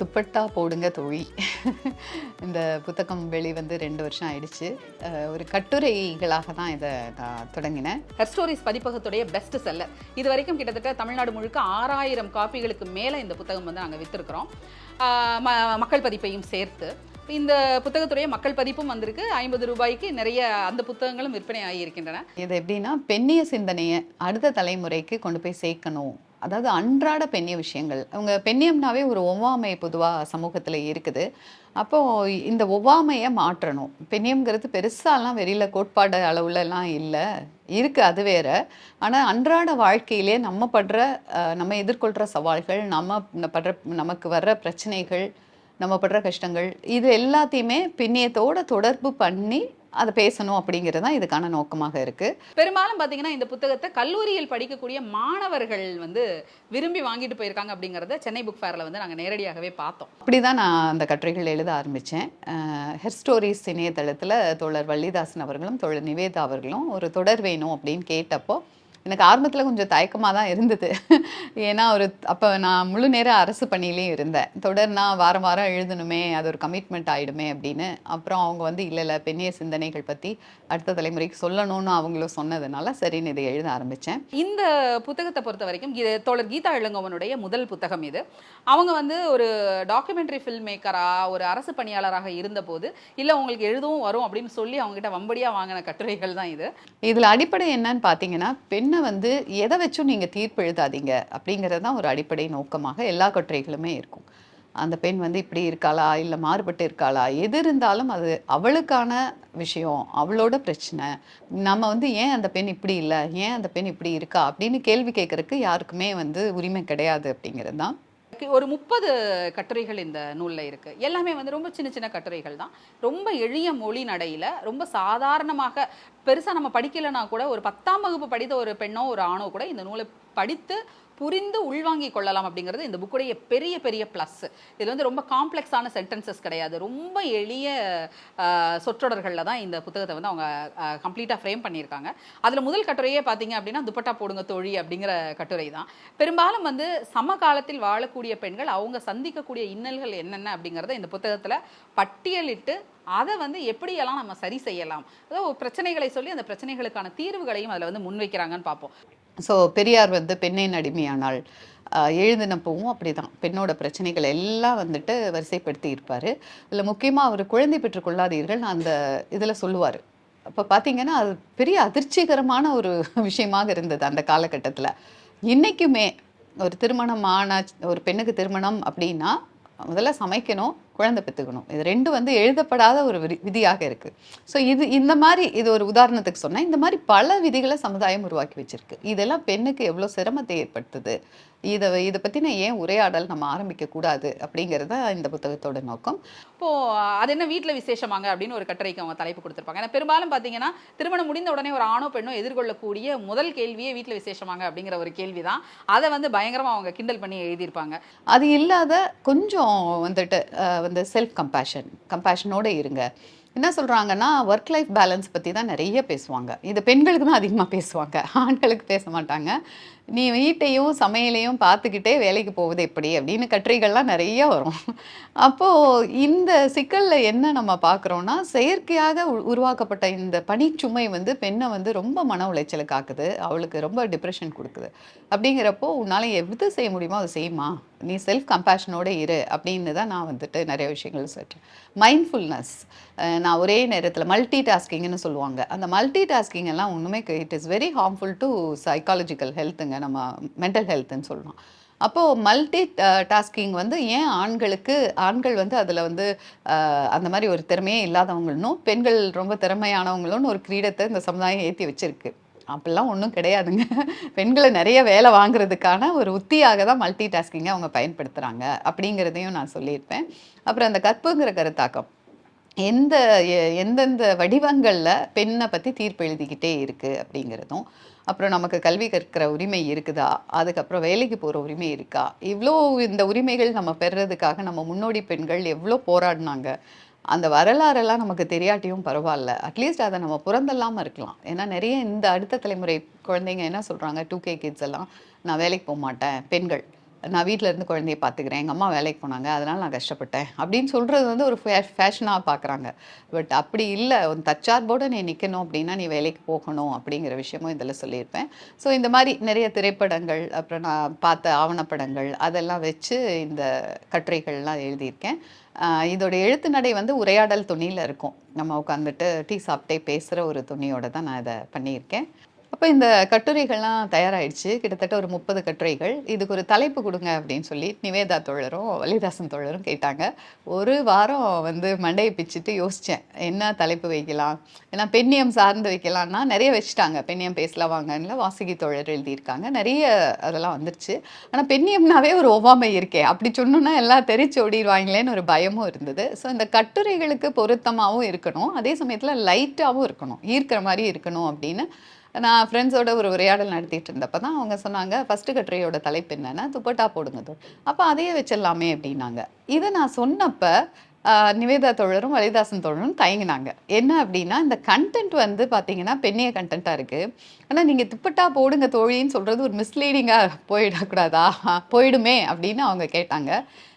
துப்பட்டா போடுங்க தொழி. இந்த புத்தகம் வெளி வந்து ரெண்டு வருஷம் ஆயிடுச்சு. ஒரு கட்டுரைகளாக தான் இதை நான் தொடங்கினேன். ஹெர் ஸ்டோரிஸ் பதிப்பகத்துடைய பெஸ்ட் செல்லர் இது வரைக்கும் கிட்டத்தட்ட தமிழ்நாடு முழுக்க ஆறாயிரம் காப்பிகளுக்கு மேலே இந்த புத்தகம் வந்து நாங்கள் விற்றுருக்குறோம் மக்கள் பதிப்பையும் சேர்த்து. இந்த புத்தகத்துடைய மக்கள் பதிப்பும் வந்திருக்கு. ஐம்பது ரூபாய்க்கு நிறைய அந்த புத்தகங்களும் விற்பனை ஆகியிருக்கின்றன. இது எப்படின்னா பெண்ணிய சிந்தனையை அடுத்த தலைமுறைக்கு கொண்டு போய் சேர்க்கணும். அதாவது அன்றாட பெண்ணிய விஷயங்கள். அவங்க பெண்ணியம்னாவே ஒரு ஒவ்வாமை பொதுவாக சமூகத்தில் இருக்குது. அப்போ இந்த ஒவ்வாமையை மாற்றணும். பெண்ணியம்ங்கிறது பெருசாலாம் வெளியில் கோட்பாடு அளவுலலாம் இல்லை. இருக்குது அது வேற. ஆனால் அன்றாட வாழ்க்கையிலே நம்ம படுற நம்ம எதிர்கொள்கிற சவால்கள் நம்ம படுற நமக்கு வர்ற பிரச்சனைகள் நம்ம படுற கஷ்டங்கள் இது எல்லாத்தையுமே பெண்ணியத்தோட தொடர்பு பண்ணி அதை பேசணும் அப்படிங்கிறது தான் இதுக்கான நோக்கமாக இருக்குது பெரும்பாலும் பார்த்தீங்கன்னா இந்த புத்தகத்தை கல்லூரியில் படிக்கக்கூடிய மாணவர்கள் வந்து விரும்பி வாங்கிட்டு போயிருக்காங்க அப்படிங்கிறத சென்னை புக் ஃபேரில் வந்து நாங்கள் நேரடியாகவே பார்த்தோம். அப்படி தான் நான் அந்த கட்டுரைகள் எழுத ஆரம்பித்தேன் ஹெர் ஸ்டோரிஸ் இணையதளத்தில் தோழர் வள்ளிதாசன் அவர்களும் தோழர் நிவேதா அவர்களும் ஒரு தொடர் வேணும் அப்படின்னு கேட்டப்போ எனக்கு ஆரம்பத்தில் கொஞ்சம் தயக்கமாக தான் இருந்தது. ஏன்னா ஒரு அப்போ நான் முழு நேர அரசு பணியிலையும் இருந்தேன். தொடர்னா வாரம் வாரம் எழுதணுமே அது ஒரு கமிட்மெண்ட் ஆகிடுமே அப்படின்னு. அப்புறம் அவங்க வந்து இல்லை இல்லை பெண்ணிய சிந்தனைகள் பற்றி அடுத்த தலைமுறைக்கு சொல்லணும்னு அவங்களும் சொன்னதுனால சரின்னு இதை எழுத ஆரம்பித்தேன் இந்த புத்தகத்தை பொறுத்த வரைக்கும் இது தோழர் கீதா இளங்கோவனுடைய முதல் புத்தகம் இது. அவங்க வந்து ஒரு டாக்குமெண்ட்ரி ஃபில்ம் மேக்கராக ஒரு அரசு பணியாளராக இருந்தபோது இல்லை உங்களுக்கு எழுதவும் வரும் அப்படின்னு சொல்லி அவங்ககிட்ட வம்படியாக வாங்கின கட்டுரைகள் தான் இது. இதில் அடிப்படை என்னன்னு பார்த்தீங்கன்னா பெண்ணை வந்து எதை வச்சும் நீங்கள் தீர்ப்பு எழுதாதீங்க அப்படிங்கிறது தான் ஒரு அடிப்படை நோக்கமாக எல்லா கட்டுரைகளுமே இருக்கும். அந்த பெண் வந்து இப்படி இருக்காளா? இல்லை மாறுபட்டு இருக்காளா? எது இருந்தாலும் அது அவளுக்கான விஷயம் அவளோட பிரச்சனை. நம்ம வந்து ஏன் அந்த பெண் இப்படி இல்லை? ஏன் அந்த பெண் இப்படி இருக்கா? அப்படின்னு கேள்வி கேட்குறதுக்கு யாருக்குமே வந்து உரிமை கிடையாது அப்படிங்கிறது தான் ஒரு முப்பது கட்டுரைகள் இந்த நூலில் இருக்கு. எல்லாமே வந்து ரொம்ப சின்ன சின்ன கட்டுரைகள் தான். ரொம்ப எளிய மொழி நடையில ரொம்ப சாதாரணமாக பெருசா நம்ம படிக்கலைன்னா கூட ஒரு பத்தாம் வகுப்பு படித்த ஒரு பெண்ணோ ஒரு ஆணோ கூட இந்த நூலை படித்து புரிந்து உள்வாங்கிக் கொள்ளலாம் அப்படிங்கிறது இந்த புக்குடைய பெரிய பெரிய ப்ளஸ் இது வந்து ரொம்ப காம்ப்ளெக்ஸான சென்டென்சஸ் கிடையாது. ரொம்ப எளிய சொற்றொடர்களில் தான் இந்த புத்தகத்தை வந்து அவங்க கம்ப்ளீட்டாக ஃப்ரேம் பண்ணியிருக்காங்க. அதில் முதல் கட்டுரையே பார்த்தீங்க அப்படின்னா துப்பட்டா போடுங்க தோழி அப்படிங்கிற கட்டுரை தான். பெரும்பாலும் வந்து சமகாலத்தில் வாழக்கூடிய பெண்கள் அவங்க சந்திக்கக்கூடிய இன்னல்கள் என்னென்ன அப்படிங்கிறத இந்த புத்தகத்தில் பட்டியலிட்டு அதை வந்து எப்படியெல்லாம் நம்ம சரி செய்யலாம் அதாவது பிரச்சனைகளை சொல்லி அந்த பிரச்சனைகளுக்கான தீர்வுகளையும் அதில் வந்து முன்வைக்கிறாங்கன்னு பார்ப்போம். ஸோ பெரியார் வந்து பெண்ணின் அடிமையானால் ஆஹ் அப்படி தான் பெண்ணோட பிரச்சனைகள் எல்லாம் வந்துட்டு வரிசைப்படுத்தி இருப்பார். இதில் முக்கியமாக அவர் குழந்தை பெற்றுக்கொள்ளாதீர்கள் அந்த இதில் சொல்லுவார். அப்போ பார்த்தீங்கன்னா அது பெரிய அதிர்ச்சிகரமான ஒரு விஷயமாக இருந்தது அந்த காலகட்டத்தில். இன்றைக்குமே ஒரு திருமணம் ஆனா ஒரு பெண்ணுக்கு திருமணம் அப்படின்னா முதல்ல சமைக்கணும். குழந்தை பெற்றுக்கணும். இது ரெண்டு வந்து எழுதப்படாத ஒரு விதி விதியாக இருக்குது ஸோ இது இந்த மாதிரி இது ஒரு உதாரணத்துக்கு சொன்னேன் இந்த மாதிரி பல விதிகளை சமுதாயம் உருவாக்கி வச்சிருக்கு. இதெல்லாம் பெண்ணுக்கு எவ்வளோ சிரமத்தை ஏற்படுத்துது? இதை இதை பற்றின ஏன் உரையாடல் நம்ம ஆரம்பிக்க கூடாது அப்படிங்கிறது தான் இந்த புத்தகத்தோட நோக்கம். இப்போ அது என்ன வீட்டில் விசேஷமாங்க அப்படின்னு ஒரு கட்டுரைக்கு அவங்க தலைப்பு கொடுத்துருப்பாங்க. ஏன்னா பெரும்பாலும் பார்த்தீங்கன்னா திருமணம் முடிந்த உடனே ஒரு ஆணோ பெண்ணோ எதிர்கொள்ளக்கூடிய முதல் கேள்வியே வீட்டில் விசேஷமாங்க அப்படிங்கிற ஒரு கேள்வி தான் அதை வந்து பயங்கரமாக அவங்க கிண்டல் பண்ணி எழுதியிருப்பாங்க. அது இல்லாத கொஞ்சம் வந்துட்டு வந்து செல்ஃப் கம்பேஷன் கம்பேஷனோட இருங்க. என்ன சொல்கிறாங்கன்னா ஒர்க் லைஃப் பேலன்ஸ் பற்றி தான் நிறைய பேசுவாங்க. இது பெண்களுக்கு தான் அதிகமாக பேசுவாங்க. ஆண்களுக்கு பேச மாட்டாங்க. நீ வீட்டையும் சமையலையும் பார்த்துக்கிட்டே வேலைக்கு போவது எப்படி? அப்படின்னு கட்டுரைகள்லாம் நிறைய வரும். அப்போது இந்த சிக்கலில் என்ன நம்ம பார்க்குறோன்னா செயற்கையாக உ- உருவாக்கப்பட்ட இந்த பணிச்சுமை வந்து பெண்ணை வந்து ரொம்ப மன உளைச்சலுக்கு ஆக்குது அவளுக்கு ரொம்ப டிப்ரெஷன் கொடுக்குது. அப்படிங்கிறப்போ உன்னால் எது செய்ய முடியுமோ அதை செய்யுமா நீ செல்ஃப் கம்பேஷனோட இரு அப்படின்னு தான் நான் வந்துட்டு நிறைய விஷயங்கள் சொல்கிறேன் மைண்ட்ஃபுல்னஸ் நான் ஒரே நேரத்தில் மல்டி டாஸ்கிங்னு சொல்லுவாங்க. அந்த மல்டி டாஸ்கிங் எல்லாம் ஒன்றுமே it is very harmful to psychological ஹெல்த்துங்க நம்ம மென்டல் ஹெல்த்துன்னு சொல்லலாம் அப்போது மல்டி டாஸ்கிங் வந்து ஏன் ஆண்களுக்கு ஆண்கள் வந்து அதில் வந்து அந்த மாதிரி ஒரு திறமையே இல்லாதவங்களும் பெண்கள் ரொம்ப திறமையானவங்களும் ஒரு கிரீடத்தை இந்த சமுதாயம் ஏற்றி வச்சிருக்கு. அப்படிலாம் ஒன்றும் கிடையாதுங்க. பெண்களை நிறைய வேலை வாங்குறதுக்கான ஒரு உத்தியாக தான் மல்டி டாஸ்கிங்கை அவங்க பயன்படுத்துகிறாங்க அப்படிங்கிறதையும் நான் சொல்லியிருப்பேன். அப்புறம் அந்த கற்புங்கிற கருத்தாக்கம். எந்த எந்தெந்த வடிவங்களில் பெண்ணை பற்றி தீர்ப்பு எழுதிக்கிட்டே இருக்குது அப்படிங்கிறதும் அப்புறம் நமக்கு கல்வி கற்கிற உரிமை இருக்குதா? அதுக்கப்புறம் வேலைக்கு போகிற உரிமை இருக்கா? இவ்வளோ இந்த உரிமைகள் நம்ம பெறுறதுக்காக நம்ம முன்னோடி பெண்கள் எவ்வளோ போராடினாங்க. அந்த வரலாறெல்லாம் நமக்கு தெரியாட்டியும் பரவாயில்ல. அட்லீஸ்ட் அதை நம்ம புறந்தல்லாமல் இருக்கலாம். ஏன்னா நிறைய இந்த அடுத்த தலைமுறை குழந்தைங்க என்ன சொல்கிறாங்க டூ கே கிட்ஸ் எல்லாம் நான் வேலைக்கு போக மாட்டேன் பெண்கள். நான் வீட்டில் இருந்து குழந்தைய பார்த்துக்கிறேன் எங்கள் அம்மா வேலைக்கு போனாங்க. அதனால் நான் கஷ்டப்பட்டேன். அப்படின்னு சொல்கிறது வந்து ஒரு ஃபே ஃபேஷனாக பார்க்குறாங்க பட் அப்படி இல்லை. உன் தச்சார்போடு நீ நிற்கணும் அப்படின்னா நீ வேலைக்கு போகணும் அப்படிங்கிற விஷயமும் இதில் சொல்லியிருப்பேன். ஸோ இந்த மாதிரி நிறைய திரைப்படங்கள் அப்புறம் நான் பார்த்த ஆவணப்படங்கள் அதெல்லாம் வச்சு இந்த கட்டுரைகள்லாம் எழுதியிருக்கேன். இதோடய இதோட எழுத்து நடை வந்து உரையாடல் துணியில் இருக்கும். நம்ம உட்காந்துட்டு டீ சாப்பிட்டே பேசுகிற ஒரு துணியோட தான் நான் இதை பண்ணியிருக்கேன். அப்போ இந்த கட்டுரைகள்லாம் தயாராகிடுச்சு கிட்டத்தட்ட ஒரு முப்பது கட்டுரைகள். இதுக்கு ஒரு தலைப்பு கொடுங்க அப்படின்னு சொல்லி நிவேதா தோழரும் வலிதாசன் தோழரும் கேட்டாங்க. ஒரு வாரம் வந்து மண்டையை பிச்சுட்டு யோசித்தேன் என்ன தலைப்பு வைக்கலாம்? ஏன்னா பெண்ணியம் சார்ந்து வைக்கலாம்னா நிறைய வச்சுட்டாங்க. பெண்ணியம் பேசலாம் வாங்கன்னு வாசகி தோழர் எழுதியிருக்காங்க. நிறைய அதெல்லாம் வந்துருச்சு. ஆனால் பெண்ணியம்னாவே ஒரு ஒவ்வாமை இருக்கே. அப்படி சொன்னோன்னா எல்லாம் தெரிச்சு ஓடிடுவாங்களேன்னு ஒரு பயமும் இருந்தது. ஸோ இந்த கட்டுரைகளுக்கு பொருத்தமாகவும் இருக்கணும். அதே சமயத்தில் லைட்டாகவும் இருக்கணும். ஈர்க்கிற மாதிரி இருக்கணும் அப்படின்னு நான் ஃப்ரெண்ட்ஸோட ஒரு உரையாடல் நடத்திட்டு இருந்தப்போ தான் அவங்க சொன்னாங்க ஃபஸ்ட்டு கட்டுரையோட தலைப்பு என்னென்னா துப்பட்டா போடுங்க தோல் அப்போ அதையே வச்சிடலாமே அப்படின்னாங்க. இதை நான் சொன்னப்போ நிவேதா தோழரும் வலிதாசன் தோழரும் தயங்கினாங்க. என்ன அப்படின்னா இந்த கண்டென்ட் வந்து பார்த்தீங்கன்னா பெண்ணிய கண்டென்ட்டாக இருக்குது ஆனால் நீங்கள் துப்பட்டா போடுங்க தோழின்னு சொல்கிறது ஒரு மிஸ்லீடிங்காக போயிடக்கூடாதா? போயிடுமே அப்படின்னு அவங்க கேட்டாங்க.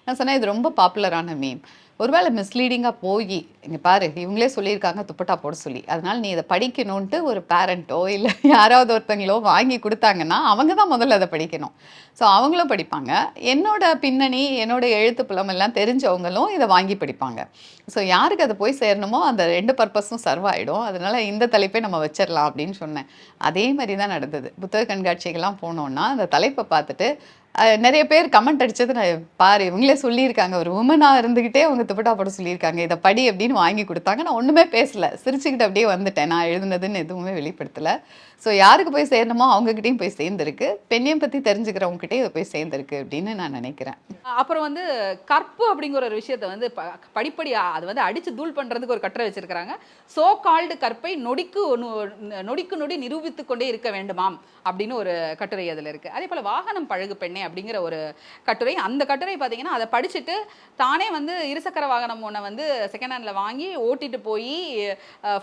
நான் சொன்னேன் இது ரொம்ப பாப்புலரான மீம் ஒருவேளை மிஸ்லீடிங்காக போய் இங்கே பாரு இவங்களே சொல்லியிருக்காங்க துப்பட்டா போட சொல்லி. அதனால் நீ இதை படிக்கணுன்ட்டு ஒரு பேரண்ட்டோ இல்லை யாராவது ஒருத்தங்களோ வாங்கி கொடுத்தாங்கன்னா அவங்க தான் முதல்ல அதை படிக்கணும். ஸோ அவங்களும் படிப்பாங்க. என்னோட பின்னணி என்னோட எழுத்து புலம் எல்லாம் தெரிஞ்சவங்களும் இதை வாங்கி படிப்பாங்க. ஸோ யாருக்கு அதை போய் சேரணுமோ அந்த ரெண்டு பர்பஸும் சர்வ் ஆகிடும் அதனால் இந்த தலைப்பை நம்ம வச்சிடலாம் அப்படின்னு சொன்னேன். அதே மாதிரி தான் நடந்தது. புத்தக கண்காட்சிகள்லாம் போனோன்னா அந்த தலைப்பை பார்த்துட்டு நிறைய பேர் கமெண்ட் அடித்தது நான் பாரு இவங்களே சொல்லியிருக்காங்க. ஒரு உமனாக இருந்துக்கிட்டே அவங்க துப்பட்டா போட சொல்லியிருக்காங்க. இதை படி அப்படின்னு வாங்கி கொடுத்தாங்க. நான் ஒன்றுமே பேசலை. சிரிச்சுக்கிட்டு அப்படியே வந்துட்டேன். நான் எழுதுனதுன்னு எதுவுமே வெளிப்படுத்தலை. ஸோ யாருக்கு போய் சேரணுமோ அவங்ககிட்டையும் போய் சேர்ந்துருக்கு. பெண்ணையும் பற்றி தெரிஞ்சுக்கிறவங்ககிட்டயே இதை போய் சேர்ந்துருக்கு அப்படின்னு நான் நினைக்கிறேன். அப்புறம் வந்து கற்பு அப்படிங்கிற ஒரு விஷயத்தை வந்து ப- அது வந்து அடித்து தூள் பண்ணுறதுக்கு ஒரு கட்டுரை வச்சுருக்கிறாங்க. சோ கால்டு கற்பை நொடிக்கு நொடிக்கு நொடி நிரூபித்து கொண்டே இருக்க வேண்டுமாம் அப்படின்னு ஒரு கட்டுரை அதில் இருக்குது அதே போல் வாகனம் பழகு பெண்ணே அப்படிங்கிற ஒரு கட்டுரை. அந்த கட்டுரை பார்த்தீங்கன்னா அதை படிச்சுட்டு தானே வந்து இருசக்கர வாகனம் ஒன்றை வந்து செகண்ட் ஹேண்டில் வாங்கி ஓட்டிட்டு போய்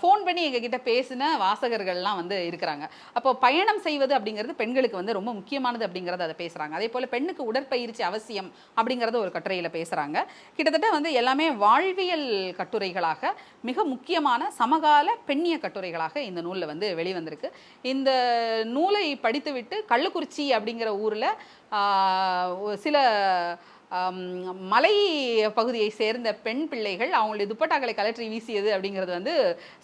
ஃபோன் பண்ணி எங்ககிட்ட பேசின வாசகர்கள்லாம் வந்து இருக்கிறாங்க. அப்போ பயணம் செய்வது அப்படிங்கிறது பெண்களுக்கு வந்து ரொம்ப முக்கியமானது அப்படிங்கிறத அதை பேசுறாங்க. அதே போல பெண்ணுக்கு உடற்பயிற்சி அவசியம் அப்படிங்கிறத ஒரு கட்டுரையில் பேசுறாங்க. கிட்டத்தட்ட வந்து எல்லாமே வாழ்வியல் கட்டுரைகளாக மிக முக்கியமான சமகால பெண்ணிய கட்டுரைகளாக இந்த நூலில் வந்து வெளிவந்திருக்கு. இந்த நூலை படித்துவிட்டு கள்ளக்குறிச்சி அப்படிங்கிற ஊரில் சில மலை பகுதியை சேர்ந்த பெண் பிள்ளைகள் அவங்களுடைய துப்பட்டாக்களை கலற்றி வீசியது அப்படிங்கிறது வந்து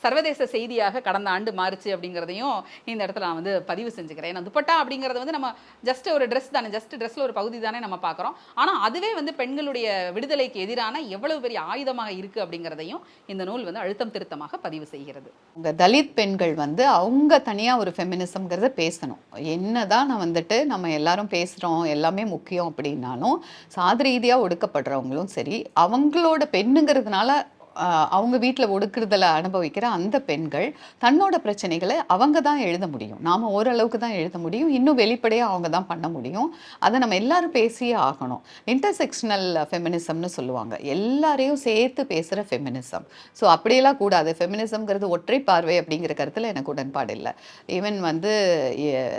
சர்வதேச செய்தியாக கடந்த ஆண்டு மாறுச்சு அப்படிங்கிறதையும் இந்த இடத்துல நான் வந்து பதிவு செஞ்சுக்கிறேன். ஏன்னா துப்பட்டா அப்படிங்கிறது வந்து நம்ம ஜஸ்ட் ஒரு ட்ரெஸ் தானே ஜஸ்ட் ட்ரெஸ்ல ஒரு பகுதி தானே நம்ம பார்க்குறோம். ஆனால் அதுவே வந்து பெண்களுடைய விடுதலைக்கு எதிரான எவ்வளவு பெரிய ஆயுதமாக இருக்குது அப்படிங்கிறதையும் இந்த நூல் வந்து அழுத்தம் திருத்தமாக பதிவு செய்கிறது. இந்த தலித் பெண்கள் வந்து அவங்க தனியாக ஒரு ஃபெமினிசம்ங்கிறத பேசணும். என்னதான் நான் வந்துட்டு நம்ம எல்லாரும் பேசுகிறோம் எல்லாமே முக்கியம் அப்படின்னாலும் சாதி ரீதியா ஒடுக்கப்படுறவங்களும் சரி அவங்களோட பெண்ணுங்கிறதுனால அவங்க வீட்டில் ஒடுக்குறதில் அனுபவிக்கிற அந்த பெண்கள் தன்னோட பிரச்சனைகளை அவங்க தான் எழுத முடியும். நாம ஓரளவுக்கு தான் எழுத முடியும். இன்னும் வெளிப்படையாக அவங்க தான் பண்ண முடியும். அதை நம்ம எல்லாரும் பேசியே ஆகணும். இன்டர்செக்ஷனல் ஃபெமினிசம்னு சொல்லுவாங்க. எல்லாரையும் சேர்த்து பேசுகிற ஃபெமினிசம் ஸோ அப்படியெல்லாம் கூடாது. ஃபெமினிசம்ங்கிறது ஒற்றை பார்வை அப்படிங்கிற கருத்தில் எனக்கு உடன்பாடு இல்லை. ஈவன் வந்து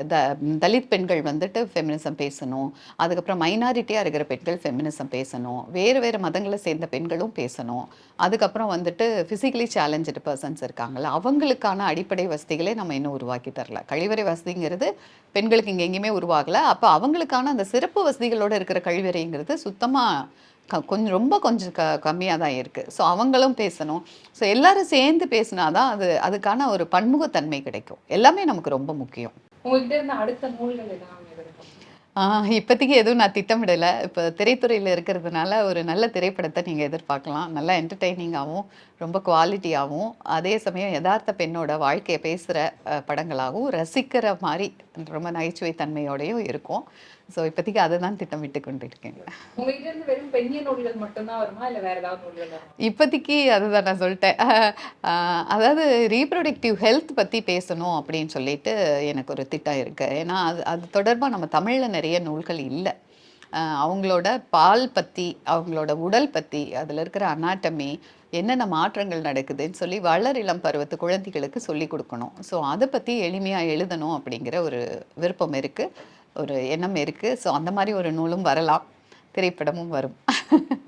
த- தலித் பெண்கள் வந்துட்டு ஃபெமினிசம் பேசணும். அதுக்கப்புறம் மைனாரிட்டியாக இருக்கிற பெண்கள் ஃபெமினிசம் பேசணும். வேறு வேறு மதங்களை சேர்ந்த பெண்களும் பேசணும். அதுக்கப்புறம் வந்துட்டு ஃபிசிக்கலி சேலஞ்சு பர்சன்ஸ் இருக்காங்கல்ல அவங்களுக்கான அடிப்படை வசதிகளே நம்ம இன்னும் உருவாக்கி தரல. கழிவறை வசதிங்கிறது பெண்களுக்கு இங்கே எங்கேயுமே உருவாகலை. அப்போ அவங்களுக்கான அந்த சிறப்பு வசதிகளோட இருக்கிற கழிவறைங்கிறது சுத்தமாக க கொஞ்சம் ரொம்ப கொஞ்சம் க கம்மியாக தான் இருக்குது ஸோ அவங்களும் பேசணும். ஸோ எல்லாரும் சேர்ந்து பேசினாதான் அது அதுக்கான ஒரு பன்முகத்தன்மை கிடைக்கும். எல்லாமே நமக்கு ரொம்ப முக்கியம். உங்ககிட்ட இருந்த அடுத்த நூல்கள் இப்போதைக்கு எதுவும் நான் திட்டமிடலை. இப்போ திரைத்துறையில் இருக்கிறதுனால ஒரு நல்ல திரைப்படத்தை நீங்கள் எதிர்பார்க்கலாம். நல்லா என்டர்டெய்னிங்காகவும் ரொம்ப குவாலிட்டியாகவும் அதே சமயம் யதார்த்த பெண்ணோட வாழ்க்கையை பேசுகிற படங்களாகவும் ரசிக்கிற மாதிரி ரொம்ப நகைச்சுவை தன்மையோடையும் இருக்கும். ஸோ இப்போதைக்கு அதை தான் திட்டமிட்டு கொண்டிருக்கேன் இப்போதைக்கு அதுதான் நான் சொல்லிட்டேன். அதாவது ரீப்ரொடக்டிவ் ஹெல்த் பற்றி பேசணும் அப்படின்னு சொல்லிட்டு எனக்கு ஒரு திட்டம் இருக்குது ஏன்னா அது அது தொடர்பாக நம்ம தமிழில் நிறைய நூல்கள் இல்லை. அவங்களோட பால் பற்றி அவங்களோட உடல் பற்றி அதில் இருக்கிற அனாட்டமி என்னென்ன மாற்றங்கள் நடக்குதுன்னு சொல்லி வளர் இளம் பருவத்து குழந்தைகளுக்கு சொல்லி கொடுக்கணும். ஸோ அதை பற்றி எளிமையாக எழுதணும் அப்படிங்கிற ஒரு விருப்பம் இருக்குது ஒரு எண்ணம் இருக்குது ஸோ அந்த மாதிரி ஒரு நூலும் வரலாம். திரைப்படமும் வரும்.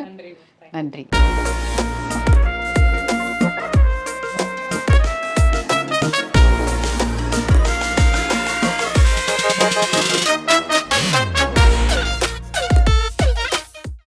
நன்றி. நன்றி.